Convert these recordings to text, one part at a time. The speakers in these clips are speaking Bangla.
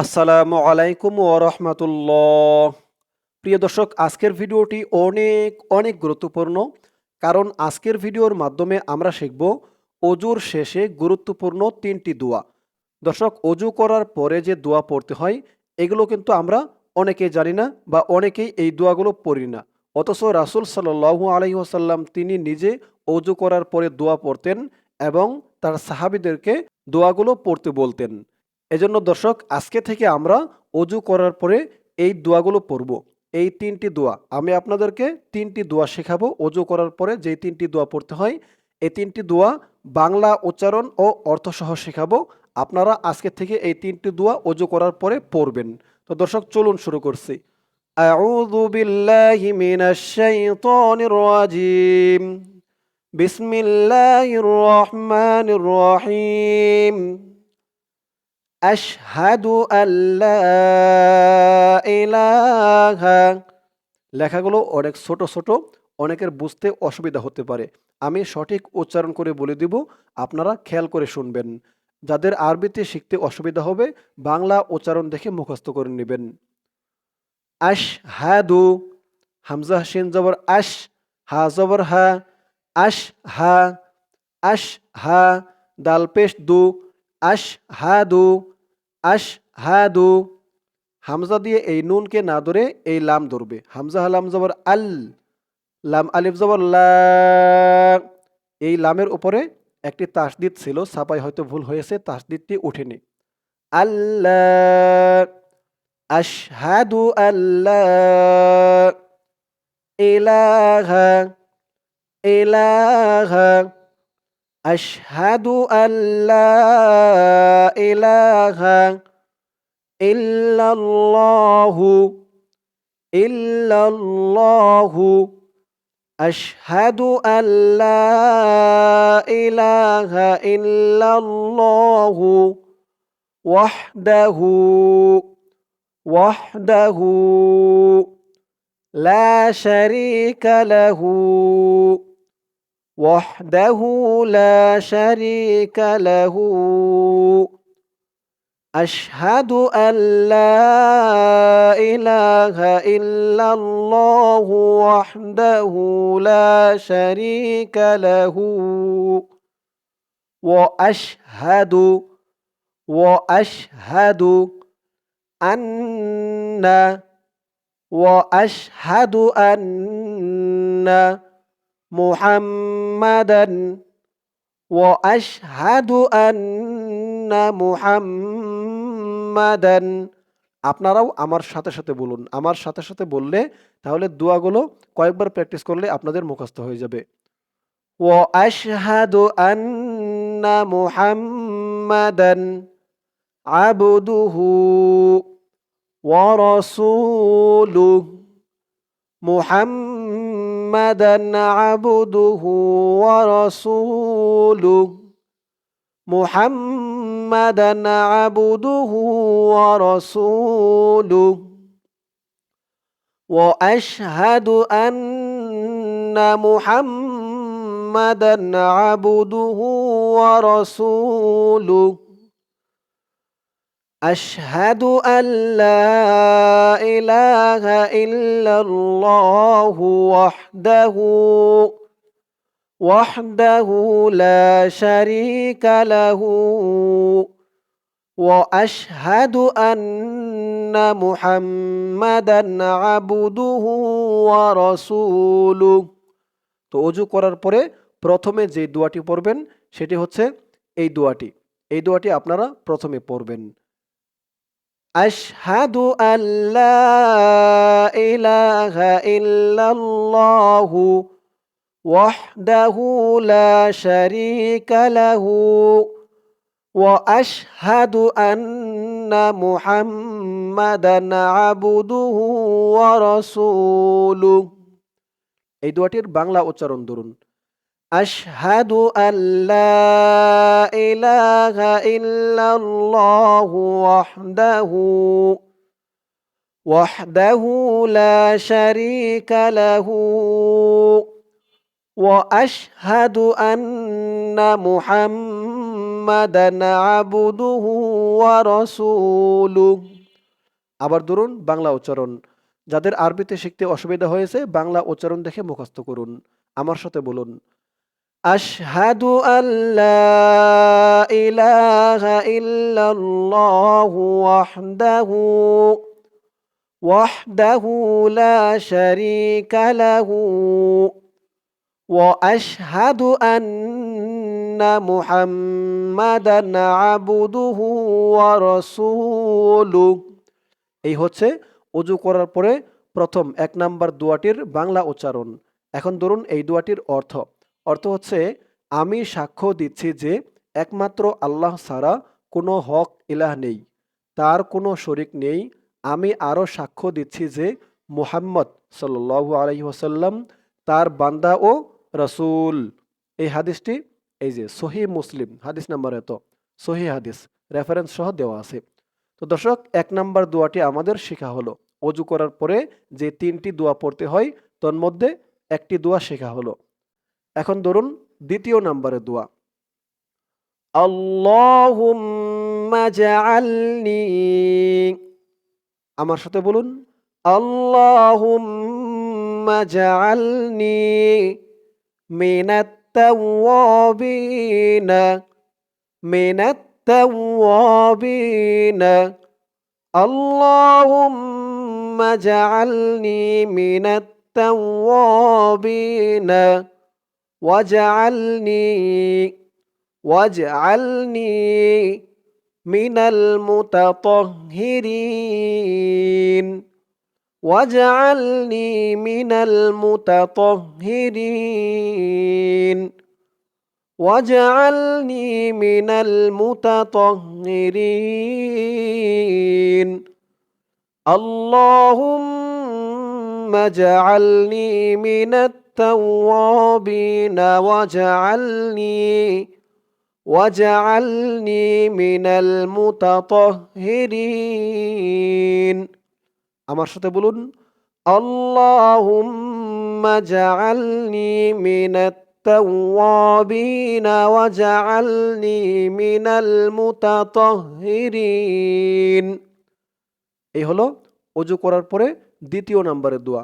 আসসালামু আলাইকুম ওরহমতুল্লাহ প্রিয় দর্শক, আজকের ভিডিওটি অনেক অনেক গুরুত্বপূর্ণ, কারণ আজকের ভিডিওর মাধ্যমে আমরা শিখব অজুর শেষে গুরুত্বপূর্ণ তিনটি দোয়া। দর্শক, অজু করার পরে যে দোয়া পড়তে হয়, এগুলো কিন্তু আমরা অনেকেই জানি না বা অনেকেই এই দোয়াগুলো পড়ি না। অথচ রাসুল সাল্লু আলহি আসাল্লাম তিনি নিজে অজু করার পরে দোয়া পড়তেন এবং তার সাহাবিদেরকে দোয়াগুলো পড়তে বলতেন। এজন্য দর্শক আজকে থেকে আমরা অজু করার পরে এই দোয়াগুলো পড়ব এই তিনটি দোয়া আমি আপনাদেরকে তিনটি দোয়া শেখাবো অজু করার পরে যেই তিনটি দোয়া পড়তে হয় এই তিনটি দোয়া বাংলা উচ্চারণ ও অর্থসহ শেখাবো আপনারা আজকে থেকে এই তিনটি দোয়া অজু করার পরে পড়বেন তো দর্শক চলুন শুরু করছি أعوذ بالله من الشيطان الرجيم بسم الله الرحمن الرحيم আশহাদু ইলাহা। লেখাগুলো অনেক ছোট ছোট, অনেকের বুঝতে অসুবিধা হতে পারে। আমি সঠিক উচ্চারণ করে বলে দিব, আপনারা খেয়াল করে শুনবেন। যাদের আরবিতে শিখতে অসুবিধা হবে, বাংলা উচ্চারণ দেখে মুখস্থ করে নেবেন। আশ হাদু হামজা শিন জবর আশ, হা জবর হা, আশ হা আশ হা দাল পেশ দু, আশ হাদু আশ হাদু হামজা দিয়ে এই নুনকে না ধরে এই লাম ধরবে। হামজা হালাম জবর আল, লাম আলিফ জবর লা। এই লামের উপরে একটি তাসদিদ ছিল ছাপাই হয়তো ভুল হয়েছে, তাসদিদটি উঠেনি। আল্লাহ আশহাদু আল্লাহ ইলাহা ইলাহা। أشهد أن لا إله إلا الله إلا الله. أشهد أن لا إله إلا الله وحده وحده لا شريك له. وحده لا شريك له. أشهد أن لا إله إلا الله وحده لا شريك له. وأشهد وأشهد أن وأشهد أن محمدا واشهد ان محمدا আপনারাও আমার সাথে সাথে বলুন আমার সাথে সাথে বললে তাহলে দোয়াগুলো কয়েকবার প্র্যাকটিস করলে আপনাদের মুখস্থ হয়ে যাবে واشهد ان محمدا عبده ورسوله محمدا عبده ورسوله. محمدا عبده ورسوله. وأشهد أن محمدا عبده ورسوله. أشهد أن لا إله إلا الله وحده وحده لا شريك له وأشهد أن محمدا عبده ورسوله তো অজু করার পরে প্রথমে যে দোয়াটি পড়বেন সেটি হচ্ছে এই দোয়াটি এই দোয়াটি আপনারা প্রথমে পড়বেন أشهد أن لا إله إلا الله وحده لا شريك له وأشهد أن محمدا عبده ورسوله এই দোয়াটির বাংলা উচ্চারণ ধরুন أشهد أن لا إله إلا الله وحده وحده لا شريك له وأشهد أن محمدا عبده ورسوله আবার ধরুন বাংলা উচ্চারণ যাদের আরবিতে শিখতে অসুবিধা হয়েছে বাংলা উচ্চারণ দেখে মুখস্থ করুন আমার সাথে বলুন আশহাদু আল্লাহ ইলাহা ইল্লাল্লাহু ওয়াহদাহু ওয়াহদাহু লা শারীকা লাহু واشهد ان محمدا عبده ورسوله এই হচ্ছে অজু করার পরে প্রথম এক নাম্বার দোয়াটির বাংলা উচ্চারণ এখন ধরুন এই দোয়াটির অর্থ অর্থ হচ্ছে, আমি সাক্ষ্য দিচ্ছি যে একমাত্র আল্লাহ ছাড়া কোনো হক ইলাহ নেই, তার কোনো শরিক নেই। আমি আরও সাক্ষ্য দিচ্ছি যে মুহাম্মদ সাল্লু আলহি ওসাল্লাম তার বান্দা ও রসুল। এই হাদিসটি, এই যে সহি মুসলিম, হাদিস নাম্বার এত সহি হাদিস রেফারেন্স সহ দেওয়া আছে। তো দর্শক, এক নাম্বার দোয়াটি আমাদের শেখা হলো। অজু করার পরে যে তিনটি দোয়া পড়তে হয়, তন্মধ্যে একটি দোয়া শেখা হলো। এখন ধরুন দ্বিতীয় নাম্বারের দোয়া আল্লাহুম্মা জাআলনি আমার সাথে বলুন আল্লাহুম্মা জাআলনি মিনাত তাওয়াবিন মিনাত তাওয়াবিন اللهم اجعلني من التوابين واجعلني واجعلني من المتطهرين. واجعلني من المتطهرين. واجعلني من المتطهرين. اللهم اجعلني من التوابين واجعلني واجعلني من المتطهرين আমার সাথে বলুন আল্লাহুম্মা জাআলনি মিনাত التوابين وجعلني من المتطهرين এই হলো অজু করার পরে দ্বিতীয় নম্বরের দোয়া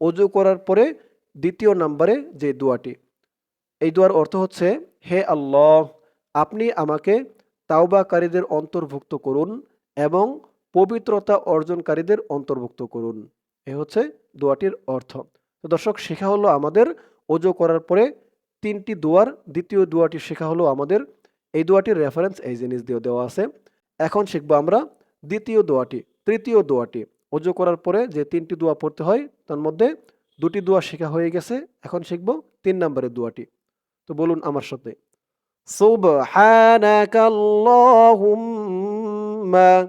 অজু করার পরে দ্বিতীয় নম্বরে যে দোয়াটি। এই দোয়ার অর্থ হচ্ছে, হে আল্লাহ, আপনি আমাকে তাওবাকারীদের অন্তর্ভুক্ত করুন এবং পবিত্রতা অর্জনকারীদের অন্তর্ভুক্ত করুন। এ হচ্ছে দোয়াটির অর্থ। তো দর্শক, শেখা হলো আমাদের অজু করার পরে তিনটি দোয়ার, দ্বিতীয় দোয়াটি শেখা হলো আমাদের। এই দোয়াটির রেফারেন্স এই জিনিস দিয়ে দেওয়া আছে। এখন শিখব আমরা দ্বিতীয় দোয়াটি, তৃতীয় দোয়াটি। অজু করার পরে যে তিনটি দোয়া পড়তে হয়, তার মধ্যে দুটি দোয়া শেখা হয়ে গেছে। এখন শিখব তিন নম্বরের দোয়াটি। তো বলুন আমার সাথে। সুবহানাকাল্লাহুম্মা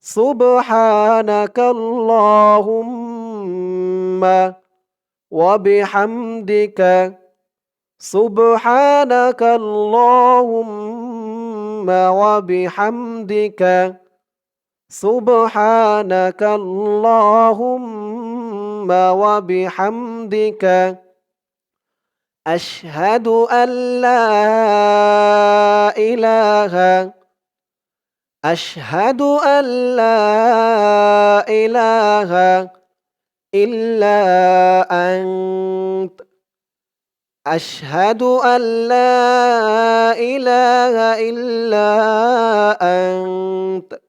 সুবহানাকাল্লাহুম্মা, ওয়া বিহামদিকা, সুবহানাকাল্লাহুম্মা, ওয়া বিহামদিকা। سبحانك اللهم وبحمدك أشهد أن لا إله أشهد أن لا إله إلا أنت أشهد أن لا إله إلا أنت.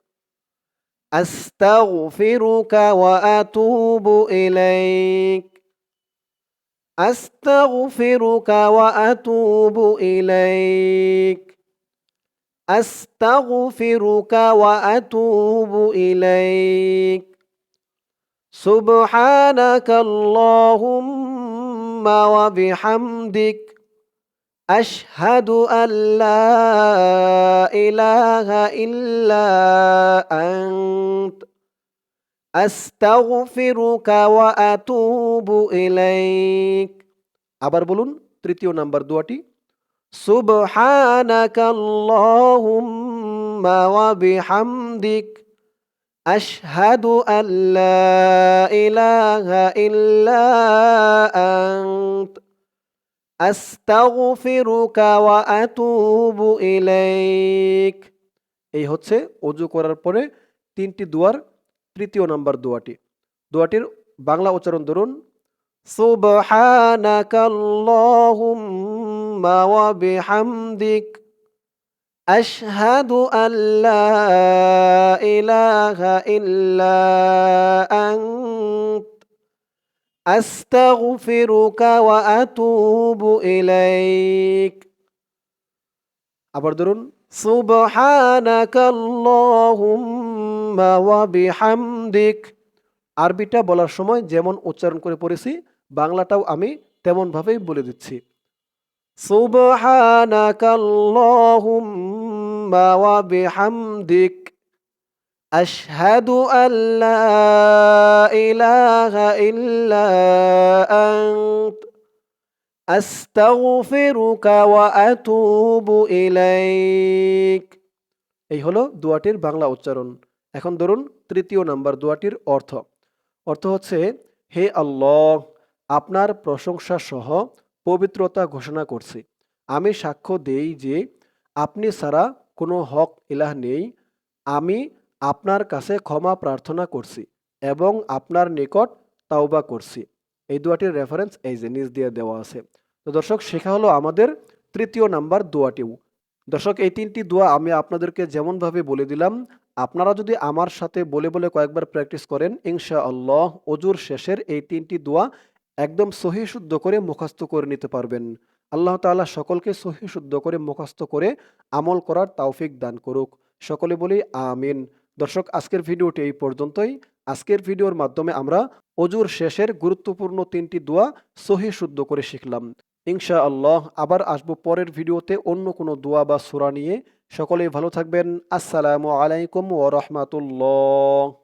أستغفرك وأتوب إليك. أستغفرك وأتوب إليك. أستغفرك وأتوب إليك. سبحانك اللهم وبحمدك. أشهد أن لا إله إلا أنت আস্তাগফিরুকা ওয়া আতুবু ইলাইক আবার বলুন তৃতীয় নাম্বার দোয়াটি সুবহানাকা আল্লাহুম্মা ওয়া বিহামদিক আশহাদু আল্লা ইলাহা ইল্লা আনত আতুবু এই হচ্ছে অজু করার পরে তিনটি দুয়ার, তৃতীয় নাম্বার দোয়াটি দোয়াটির বাংলা উচ্চারণ ধরুন সুবহানাকা আল্লাহুম্মা ওয়া বিহামদিক, আশহাদু আল্লা ইলাহা ইল্লা ওয়া আতুবু ইলাইক আবার ধরুন, সুবহানাকা আল্লাহুম্মা ওয়া বিহামদিক। আরবিটা বলার সময় যেমন উচ্চারণ করে পড়েছি, বাংলাটাও আমি তেমনভাবেই বলে দিচ্ছি। সুবহানাকা আল্লাহুম্মা ওয়া বিহামদিক। আশহাদু আল্লা ইলাহা ইল্লা আনত আস্তাগফিরুকা ওয়া আতুবু ইলাইক এই হলো দোয়াটির বাংলা উচ্চারণ। এখন ধরুন তৃতীয় নাম্বার দোয়াটির অর্থ। অর্থ হচ্ছে, হে আল্লাহ, আপনার প্রশংসা সহ পবিত্রতা ঘোষণা করছি। আমি সাক্ষ্য দেই যে আপনি ছাড়া কোনো হক ইলাহ নেই। আমি আপনার কাছে ক্ষমা প্রার্থনা করছি এবং আপনার নিকট তাওবা করছি। এই দোয়াটির রেফারেন্স এই যে নিজ দিয়ে দেওয়া আছে। তো দর্শক, শেখা হলো আমাদের তৃতীয় নাম্বার দোয়াটিও। দর্শক, এই তিনটি দোয়া আমি আপনাদেরকে যেমনভাবে বলে দিলাম, আপনারা যদি আমার সাথে বলে বলে কয়েকবার প্র্যাকটিস করেন ইনশা আল্লাহ অজুর শেষের এই তিনটি দোয়া একদম সহি শুদ্ধ করে মুখস্থ করে নিতে পারবেন। আল্লাহ তাআলা সকলকে সহি শুদ্ধ করে মুখস্থ করে আমল করার তাওফিক দান করুক। সকলে বলি, আমিন। দর্শক, আজকের ভিডিওটি এই পর্যন্তই। আজকের ভিডিওর মাধ্যমে আমরা অজুর শেষের গুরুত্বপূর্ণ তিনটি দোয়া সহি শুদ্ধ করে শিখলাম। ইনশা আল্লাহ আবার আসব পরের ভিডিওতে অন্য কোনো দোয়া বা সুরা নিয়ে। সকলেই ভালো থাকবেন। আসসালামু আলাইকুম ও রাহমাতুল্লাহ।